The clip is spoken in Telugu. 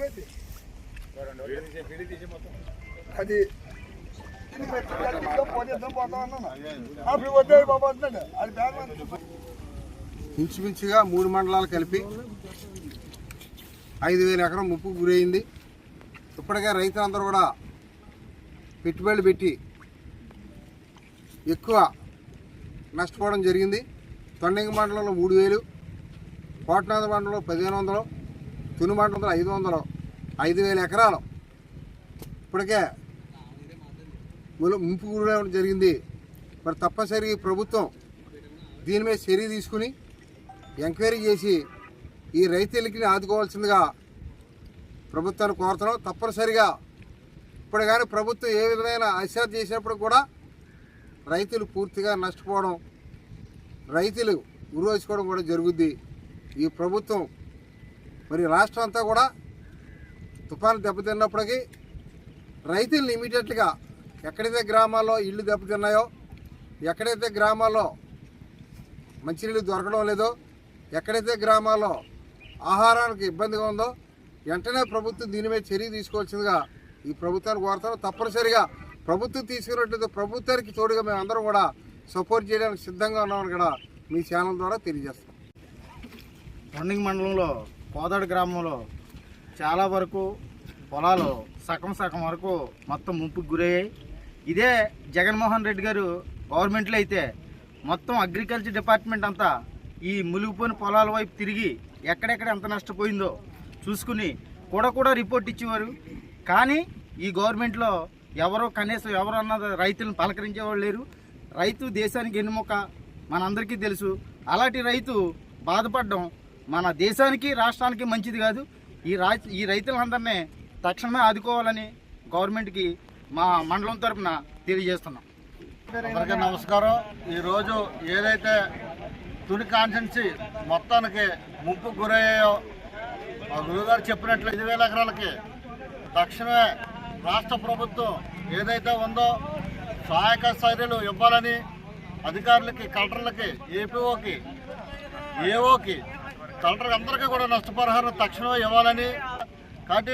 అది అది పెట్టుకోవడానికి పోతే బాబా అది బ్యాగ్ ఇంచుమించుగా మూడు మండలాలు కలిపి ఐదు వేల ఎకరం ముప్పు గురైంది. ఇప్పటికే రైతులందరూ కూడా పెట్టుబడులు పెట్టి ఎక్కువ నష్టపోవడం జరిగింది. తొండంగి మండలంలో మూడు వేలు కోటనాథ మండలంలో పదిహేను వందలు తుని మండలంలో ఐదు వందలు ఐదు వేల ఎకరాలు ఇప్పటికే ముంపు గురవడం జరిగింది. మరి తప్పనిసరి ప్రభుత్వం దీని మీద చర్య తీసుకుని ఎంక్వైరీ చేసి ఈ రైతులకి ఆదుకోవాల్సిందిగా ప్రభుత్వాన్ని కోరుతున్నాం. తప్పనిసరిగా ఇప్పుడు కానీ ప్రభుత్వం ఏ విధమైన అశ్రద్ధ చేసినప్పుడు కూడా రైతులు పూర్తిగా నష్టపోవడం రైతులు ఉరువేసుకోవడం కూడా జరుగుద్ది. ఈ ప్రభుత్వం మరి రాష్ట్రం అంతా కూడా తుఫాను దెబ్బతిన్నప్పటికీ రైతులను ఇమీడియట్గా ఎక్కడైతే గ్రామాల్లో ఇళ్ళు దెబ్బతిన్నాయో ఎక్కడైతే గ్రామాల్లో మంచినీళ్ళు దొరకడం లేదో ఎక్కడైతే గ్రామాల్లో ఆహారానికి ఇబ్బందిగా ఉందో వెంటనే ప్రభుత్వం దీని మీద చర్య తీసుకోవాల్సిందిగా ఈ ప్రభుత్వాన్ని కోరుతాను తప్పనిసరిగా ప్రభుత్వం తీసుకున్నట్లయితే ప్రభుత్వానికి తోడుగా మేము అందరం కూడా సపోర్ట్ చేయడానికి సిద్ధంగా ఉన్నామని కూడా మీ ఛానల్ ద్వారా తెలియజేస్తాం రన్నింగ్ మండలంలో కోదాడు గ్రామంలో చాలా వరకు పొలాలు సగం సగం వరకు మొత్తం ముంపుకు గురయ్యాయి. ఇదే జగన్మోహన్ రెడ్డి గారు గవర్నమెంట్లో అయితే మొత్తం అగ్రికల్చర్ డిపార్ట్మెంట్ అంతా ఈ మునిగిపోయిన పొలాల వైపు తిరిగి ఎక్కడెక్కడ ఎంత నష్టపోయిందో చూసుకుని కూడా కూడా రిపోర్ట్ ఇచ్చేవారు. కానీ ఈ గవర్నమెంట్లో ఎవరో కనీసం ఎవరు అన్నది రైతులను పలకరించేవాళ్ళు లేరు. రైతు దేశానికి ఎన్నుమొక్క మనందరికీ తెలుసు. అలాంటి రైతు బాధపడడం మన దేశానికి రాష్ట్రానికి మంచిది కాదు. ఈ రా ఈ రైతులందరినీ తక్షణమే ఆదుకోవాలని గవర్నమెంట్కి మా మండలం తరఫున తెలియజేస్తున్నాం. అందరికీ నమస్కారం. ఈరోజు ఏదైతే తుని కాన్సెన్సీ మొత్తానికి ముంపు గురయ్యాయో. మా గురువుగారు చెప్పినట్లు ఐదు వేల ఎకరాలకి తక్షణమే రాష్ట్ర ప్రభుత్వం ఏదైతే ఉందో సహాయక చర్యలు ఇవ్వాలని అధికారులకి కలెక్టర్లకి ఏపీఓకి ఏఓకి కలెక్టర్ అందరికీ కూడా నష్టపరిహారం తక్షణమే ఇవ్వాలని కాబట్టి